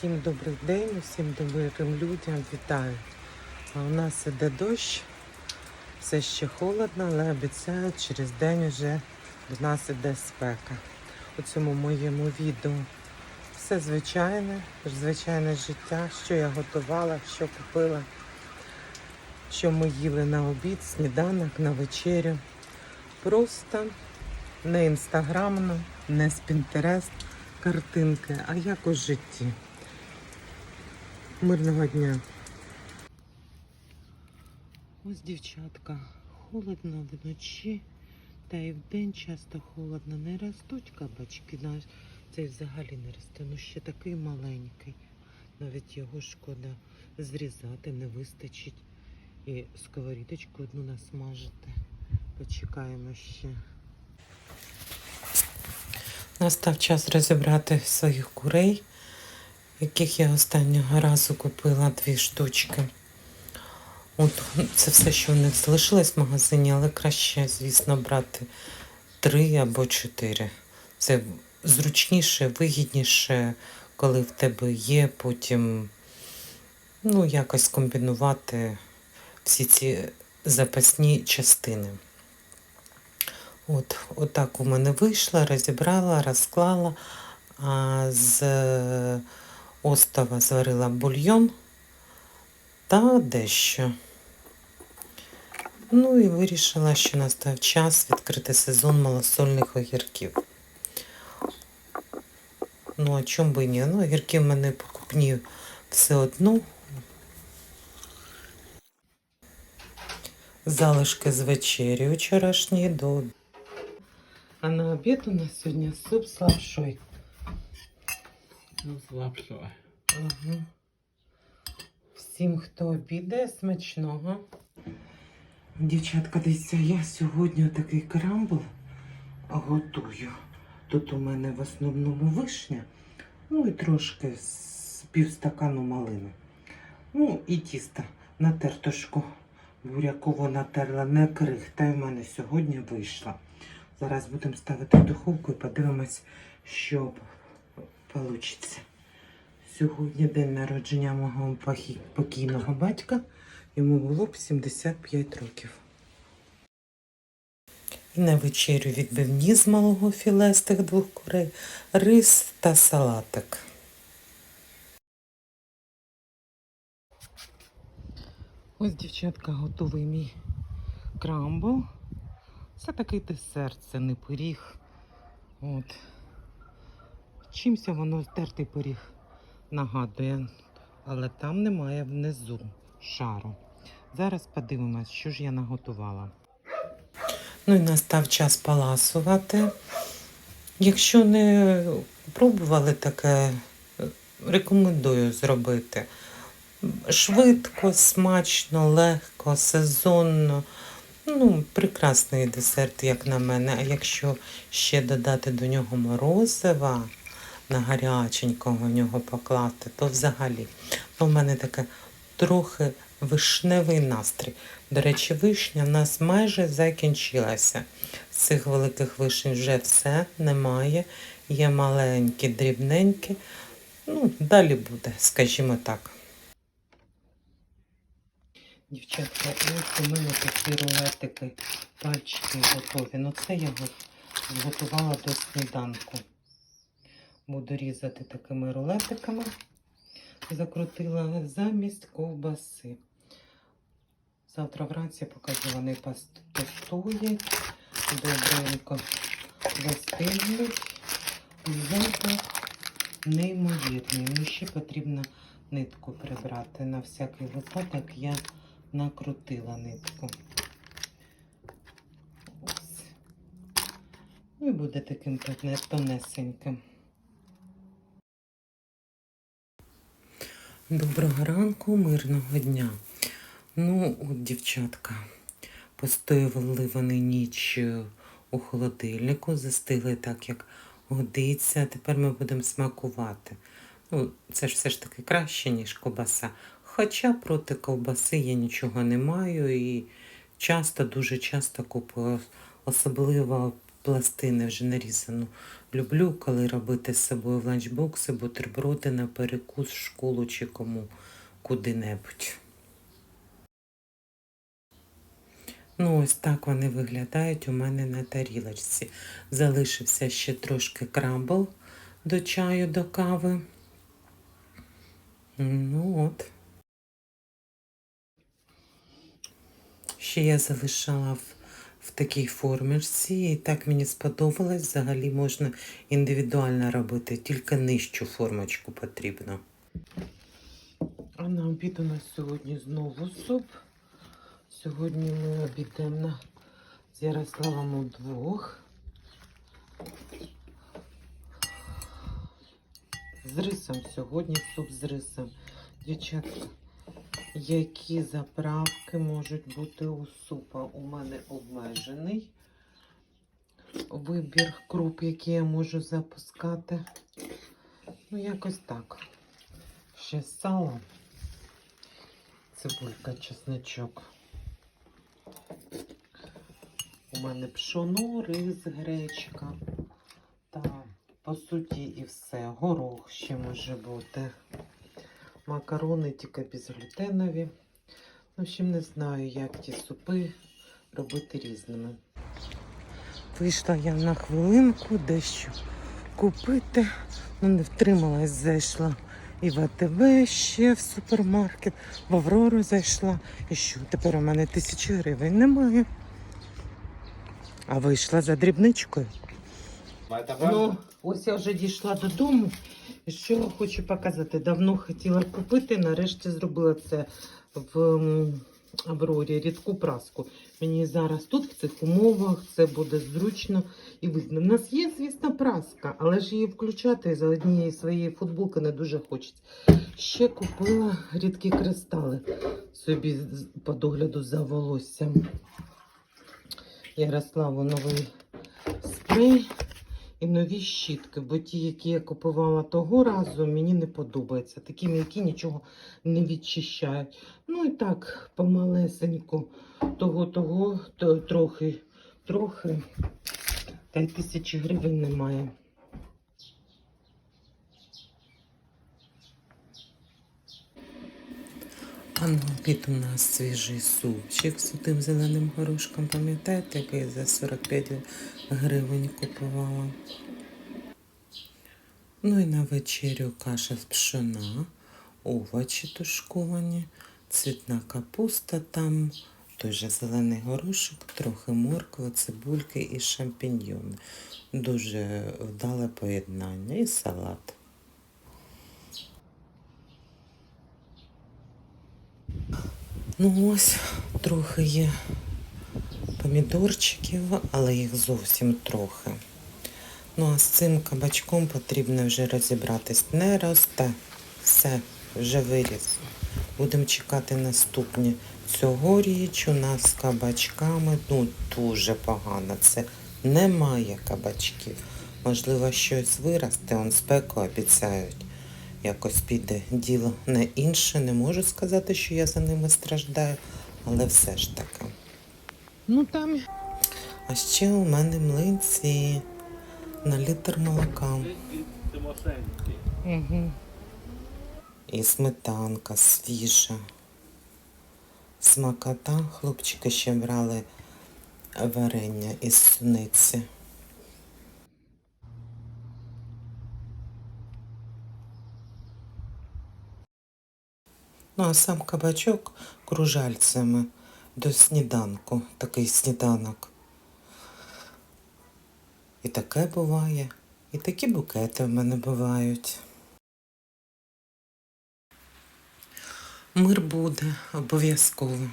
Всім добрий день, всім добрим людям вітаю. А у нас іде дощ, все ще холодно, але обіцяють, через день вже до нас іде спека. У цьому моєму відео все звичайне, звичайне життя, що я готувала, що купила, що ми їли на обід, сніданок, на вечерю. Просто не інстаграмно, не з Пінтерест картинки, а як у житті. Мирного дня. Ось дівчатка, холодно вночі, та і вдень часто холодно. Не ростуть кабачки, цей взагалі не росте. Ну ще такий маленький. Навіть його шкода зрізати, не вистачить. І сковорідочку одну насмажити. Почекаємо ще. Настав час розібрати своїх курей, яких я останнього разу купила дві штучки. От це все, що в них залишилось в магазині, але краще, звісно, брати три або чотири. Це зручніше, вигідніше, коли в тебе є потім ну, якось комбінувати всі ці запасні частини. От, отак у мене вийшло, розібрала, розклала, а з остова зварила бульйон та дещо. Ну і вирішила, що настав час відкрити сезон малосольних огірків. Ну, а чому би ні? Ну, огірки в мене покупні все одно. Залишки з вечері вчорашньої до а на обід у нас сьогодні суп з лапшою. Ну, з. Ага. Всім, хто обідає, смачного. Дівчатка, дивіться, я сьогодні такий крамбл готую. Тут у мене в основному вишня, ну і трошки з півстакану малини. Ну і тісто на тертушку буряково натерла, не крихта. в мене сьогодні вийшла. Зараз будемо ставити в духовку і подивимось, що вийде. Сьогодні день народження мого покійного батька. Йому було б 75 років. На вечерю відбивні з малого філе з тих двох курей, рис та салатик. Ось, дівчатка, готовий мій крамбл. Це такий десерт, це не пиріг. От. Чимся воно тертий пиріг нагадує, але там немає внизу шару. Зараз подивимось, що ж я наготувала. Ну і настав час паласувати. Якщо не пробували таке, рекомендую зробити. Швидко, смачно, легко, сезонно. Ну, прекрасний десерт, як на мене. А якщо ще додати до нього морозива, на гаряченького в нього покласти, то взагалі. Ну, в мене таке трохи вишневий настрій. До речі, вишня в нас майже закінчилася. З цих великих вишень вже все немає. Є маленькі, дрібненькі. Ну, далі буде, скажімо так. Дівчатка, ось у мене такі рулетики, пальчики готові. Ну це я го- зготувала до сніданку. Буду різати такими рулетиками. Закрутила замість ковбаси. Завтра вранці покажу, вони постоять, добренько застигнуть. Запах неймовірний. Ну, ще потрібно нитку прибрати. На всякий випадок я накрутила нитку. Ось. Ну і буде таким тонесеньким. Доброго ранку, мирного дня. Ну, от, дівчатка, постояли вони ніч е, у холодильнику, застигли так, як годиться. Тепер ми будемо смакувати. Ну, це ж все ж таки краще, ніж ковбаса. Хоча проти ковбаси я нічого не маю і часто, дуже часто купую, особливо пластини вже нарізану. Люблю, коли робити з собою в ланчбокси, бутерброди на перекус школу чи кому куди-небудь. Ну, ось так вони виглядають у мене на тарілочці. Залишився ще трошки крамбл до чаю, до кави. Ну от. Ще я залишала такій формочці, і так мені сподобалось. Взагалі можна індивідуально робити, тільки нижчу формочку потрібно. А на обід у нас сьогодні знову суп. Сьогодні ми обідаємо з Ярославом удвох. З рисом сьогодні суп з рисом. Дівчатка, які заправки можуть бути у супа? У мене обмежений вибір круп, які я можу запускати. Ну, якось так. Ще сало, цибулька, чесничок. У мене пшоно, рис, гречка. Та, по суті, і все. Горох ще може бути. Макарони тільки безглютенові. В общем, не знаю, як ті супи робити різними. Вийшла я на хвилинку дещо купити. Ну, не втрималась, зайшла і в АТБ ще в супермаркет, в Аврору зайшла. І що тепер у мене тисячі гривень немає. А вийшла за дрібничкою. Ну, ось я вже дійшла додому. І що хочу показати? Давно хотіла купити, нарешті зробила це в Аврорі, рідку праску. Мені зараз тут, в цих умовах, це буде зручно і видно. У нас є, звісно, праска, але ж її включати за однієї своєї футболки не дуже хочеться. Ще купила рідкі кристали собі по догляду за волоссям. Ярославу новий спрей і нові щітки, бо ті, які я купувала того разу, мені не подобаються. Такі м'які нічого не відчищають. Ну і так, помалесеньку, того-того, то трохи, трохи. Та й тисячі гривень немає. А на обід у нас свіжий супчик з тим зеленим горошком, пам'ятаєте, який за 45 гривень купувала. Ну і на вечерю каша з пшона, овочі тушковані, цвітна капуста там, той же зелений горошок, трохи морква, цибульки і шампіньйони. Дуже вдале поєднання і салат. Ну ось, трохи є помідорчиків, але їх зовсім трохи. Ну а з цим кабачком потрібно вже розібратись. Не росте. Все, вже виріс. Будемо чекати наступні. Цьогоріч у нас з кабачками ну дуже погано. Це немає кабачків. Можливо, щось виросте, он спеку обіцяють. Якось піде діло на інше. Не можу сказати, що я за ними страждаю, але все ж таки. Ну там. А ще у мене млинці на літр молока. Угу. І сметанка свіжа. Смакота. Хлопчики ще брали варення із суниці. Ну, а сам кабачок кружальцями до сніданку, такий сніданок. І таке буває, і такі букети в мене бувають. Мир буде обов'язково.